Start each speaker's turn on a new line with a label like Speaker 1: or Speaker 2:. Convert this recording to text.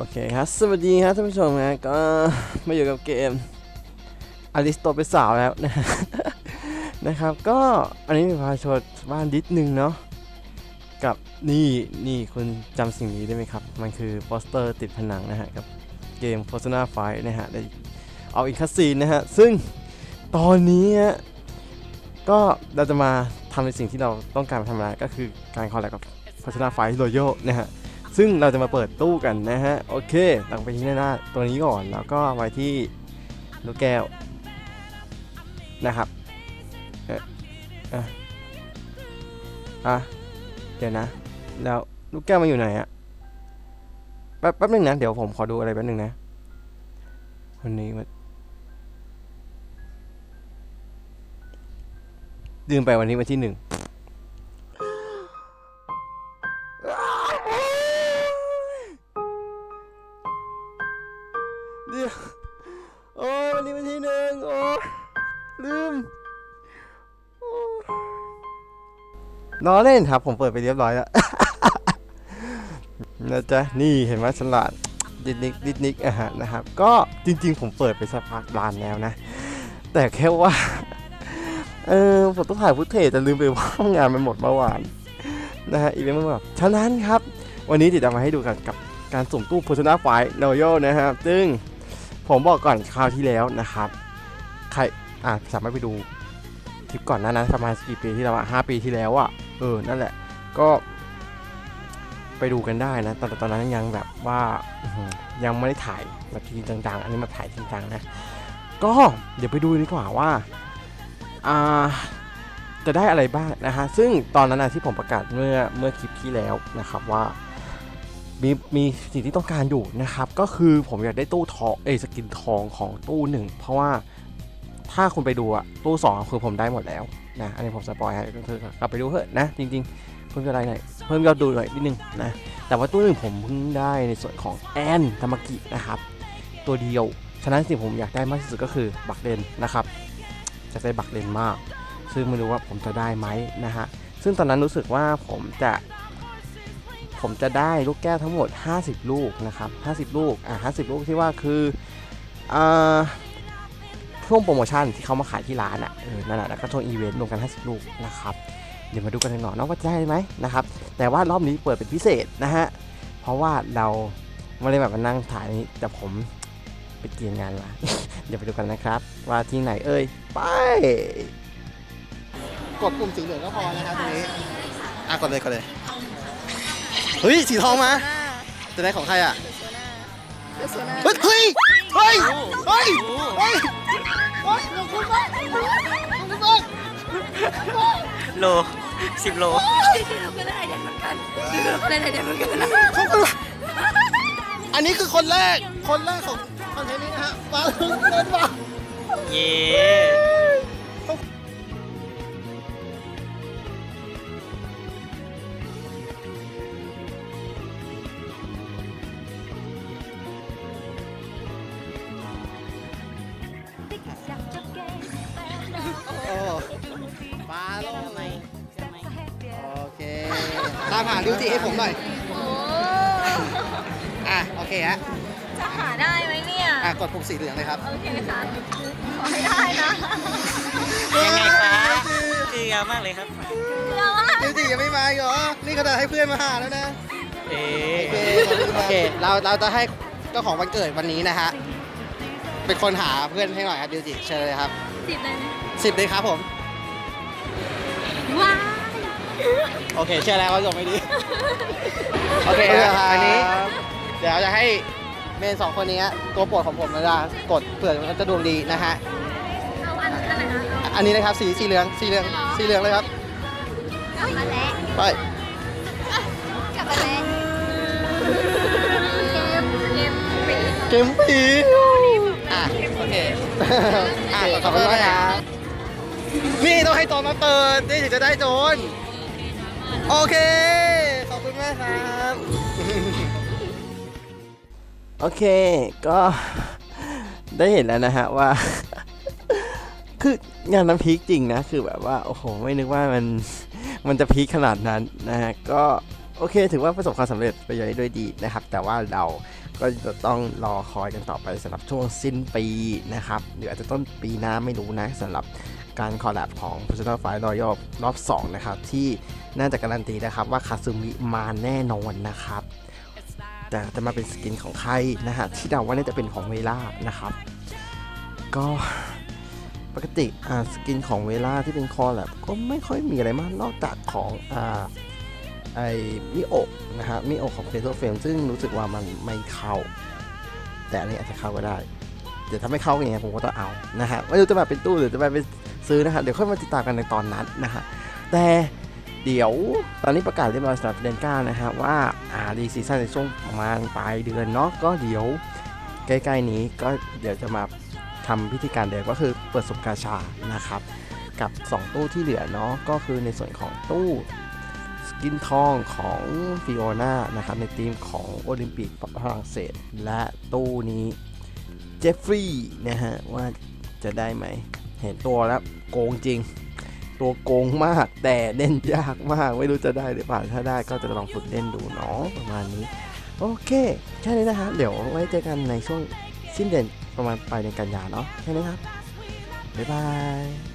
Speaker 1: โอเคครับ สวัสดีครับท่านผู้ชมนะก็มาอยู่กับเกมอลิสโตเป็นสาวแล้วนะนะครับ ก็อันนี้มีพาชดบ้านดิสหนึ่งเนาะกับนี่นี่คุณจำสิ่งนี้ได้ไหมครับ มันคือโปสเตอร์ติดผนังนะฮะ กับเกม Persona 5นะฮะได้เอาอีกคัสซีนนะฮะ ซึ่งตอนนี้ก็เราจะมาทำในสิ่งที่เราต้องการทำอะไรก็คือการคอลแลบกับ Persona 5 Royal นะฮะ ซึ่งเราจะมาเปิดตู้กันนะฮะ โอเคหลังไปที่หน้าตัวนี้ก่อน แล้วก็ไว้ที่ลูกแก้วนะครับอะอะอะเดี๋ยวนะ แล้วลูกแก้วมันอยู่ไหนอะแป๊บแป๊บนึงนะ เดี๋ยวผมขอดูอะไรแป๊บนึงนะวันนี้มันลืมไปวันนี้วันที่หนึ่ง โอ้วันนี้วันที่หนึ่งโอ้ลืมโอ้ยล้อเล่นครับผมเปิดไปเรียบร้อยแล้วนะจ๊ะนี่เห็นไหมฉลาดดิดนิกดิดนิกอะฮะนะครับ ก็จริงๆ ผมเปิดไปสักพักนานแล้วนะ แต่แค่ว่า เออผมต้องถ่ายฟุตเทจแต่ลืมไปว่างานมันหมดเมื่อวานนะฮะอีเวนต์เมื่อวานฉะนั้นครับ วันนี้เดี๋ยวจะมาให้ดูกันกับการสุ่มตู้ Persona 5 Royal นะครับซึ่ง ผมบอกก่อนคราวที่แล้วนะครับ ใครอ่าสามารถไปดูคลิปก่อนหนานั้นประมาณกี่ปีที่แล้วอะห้าปีที่แล้วอะเออ นั่นแหละ ก็ไปดูกันได้นะ ตอนตอนนั้นยังแบบว่ายังไม่ได้ถ่ายแบบจริงจังๆ อันนี้มาถ่ายจริงจังนะ ก็เดี๋ยวไปดูดีกว่าว่าอ่าจะได้อะไรบ้างนะฮะ ซึ่งตอนนั้นนะที่ผมประกาศเมื่อเมื่อคลิปที่แล้วนะครับว่า มีมีสิ่งที่ต้องการอยู่นะครับ ก็คือผมอยากได้ตู้ทองเอสกินทองของตู้หนึ่งเพราะว่าถ้าคุณไปดูอะตู้สองคือผมได้หมดแล้วนะอันนี้ผมสปอยให้ก็คือกลับไปดูเถอะนะจริง ๆ เพิ่มอะไรหน่อยเพิ่มยอดดูหน่อยนิดนึงนะแต่ว่าตู้หนึ่งผมเพิ่งได้ในส่วนของแอนธรรมกินะครับ ตัวเดียวฉะนั้นสิ่งผมอยากได้มากที่สุดก็คือบักเลนนะครับจะได้บักเลนมาก ซึ่งไม่รู้ว่าผมจะได้ไหมนะฮะซึ่งตอนนั้นรู้สึกว่าผมจะ ผมจะได้ลูกแก้วทั้งหมด 50 ลูกนะครับ50 ลูกอะ50 ลูกที่ว่าคืออ่าช่วงโปรโมชั่นที่เขามาขายที่ร้านอะเออนั่นแหละแล้วก็ช่วงอีเวนต์รวมกัน 50 ลูกนะครับเดี๋ยวมาดูกันหน่อยเนาะว่าจะได้ไหมนะครับแต่ว่ารอบนี้เปิดเป็นพิเศษนะฮะเพราะว่าเราไม่ได้แบบมานั่งถ่ายนี้แต่ผมไปเตรียมงานมาเดี๋ยวไปดูกันนะครับ ว่าที่ไหนเอ่ยไป
Speaker 2: กดปุ่มสีเหลืองก็พอนะครับตรงนี้อะกดเลยกดเลย เฮ้ยสีทองมาจะได้ของใครอะเฮ้ยเฮ้ยเฮ้ยเฮ้ยเฮ้ยเฮ้ยขอบคุณมากขอบคุณมากขอบคุณมาก
Speaker 3: โลสิบโล
Speaker 4: ก็ได้เด็ดเหมือนกันได้เด็ดเหมือนกันนะ
Speaker 2: ขอบคุณมากอันนี้คือคนแรกคนแรกของคอนเทนต์นี้นะฮะมาเล่นมา
Speaker 3: เย้า
Speaker 2: มหาดิวจีให้ผมหน่อย
Speaker 4: โอ้
Speaker 2: อะโอเคฮะ
Speaker 4: จะหาได้ไหมเนี่ย
Speaker 2: อะกดปุ่มสีเหลืองเลยครับ
Speaker 4: โอเคค่ะขอให้ได้นะ
Speaker 3: ยังไงคะเกลือมากเลยครับ
Speaker 4: เดี๋ยวว่า
Speaker 2: ดิวจียังไม่มาอีกเหรอ นี่ขนาดให้เพื่อนมาหาแล้วนะ
Speaker 3: เอ๊
Speaker 2: โอเคโอเค เราเราจะให้เจ้าของวันเกิดวันนี้นะฮะ เป็นคนหาเพื่อนให้หน่อยครับดิวจิเชิญเลยครับ
Speaker 4: สิบเลยนะ
Speaker 2: สิบเลยครับผม
Speaker 4: ว้าย
Speaker 2: โอเคเชื่อแล้วว่าจบไม่ดี โอเคครับอันนี้ เดี๋ยวจะให้เมนสองคนนี้ตัวโปรดของผมนะจ๊ะกดเผื่อมันจะดวงดีนะฮะ
Speaker 4: เอาอันอันไหนนะเอา
Speaker 2: อันนี้นะครับสีสีเหลืองสีเหลืองสีเหลืองเลยครับ
Speaker 4: กลับมาแล้ว
Speaker 2: ไป
Speaker 4: กลับมาแล้วเกมเกมปี
Speaker 2: เกมผีอะโอเค อะขอบคุณมากครับนี่ต้องให้โจนมาเปิด นี่ถึงจะได้โจน โอเค ขอบคุณมากครับ
Speaker 1: โอเค ก็ได้เห็นแล้วนะฮะว่า คืองานนั้นพีคจริงนะ คือแบบว่า โอ้โห ไม่นึกว่ามัน มันจะพีคขนาดนั้นนะฮะ ก็โอเค ถือว่าประสบความสำเร็จไปอย่างด้วยดีนะครับ แต่ว่าเราก็จะต้องรอคอยกันต่อไปสำหรับช่วงสิ้นปีนะครับ หรืออาจจะต้นปีหน้าไม่รู้นะสำหรับ การคอลแลบของ Personal Fight Royal รอบ 2 นะครับ ที่น่าจะการันตีนะครับว่าคาซึมิมาแน่นอนนะครับ แต่จะมาเป็นสกินของใครนะฮะที่เดาว่าน่าจะเป็นของเวล่านะครับ ก็ปกติอ่าสกินของเวล่าที่เป็นคอแลบก็ไม่ค่อยมีอะไรมากนอกจากของอ่าไอมิโอะนะฮะมิโอะของเพโ o เฟมซึ่งรู้สึกว่ามันไม่เข้า แต่อันนี้อาจจะเข้าก็ได้เดี๋ยวถ้าไม่เข้าอย่างเงี้ยผมก็ต้องเอานะฮะไม่รู้จะมาเป็นตู้หรือจะมาเป็น ซื้อนะฮะเดี๋ยวค่อยมาติดตามกันในตอนนั้นนะฮะแต่เดี๋ยวตอนนี้ประกาศเรียบร้อยสำหรับเดือนเก้านะฮะว่าอ่ารีซีซั่นในช่วงประมาณปลายเดือนเนาะก็เดี๋ยวใกล้ๆนี้ก็เดี๋ยวจะมาทำพิธีการเดิมก็คือเปิดสมกาชานะครับ กับ 2 ตู้ที่เหลือเนาะก็คือในส่วนของตู้สกินทองของฟิโอน่านะครับในทีมของโอลิมปิกฝรั่งเศส และตู้นี้เจฟฟรีย์นะฮะว่าจะได้ไหม เห็นตัวแล้วโกงจริง ตัวโกงมากแต่เล่นยากมากไม่รู้จะได้หรือเปล่าถ้าได้ก็จะลองฝึกเล่นดูเนาะประมาณนี้ โอเคแค่นี้นะฮะเดี๋ยวไว้เจอกันในช่วงสิ้นเดือนประมาณปลายเดือนกันยาเนาะแค่นี้ครับบ๊ายบาย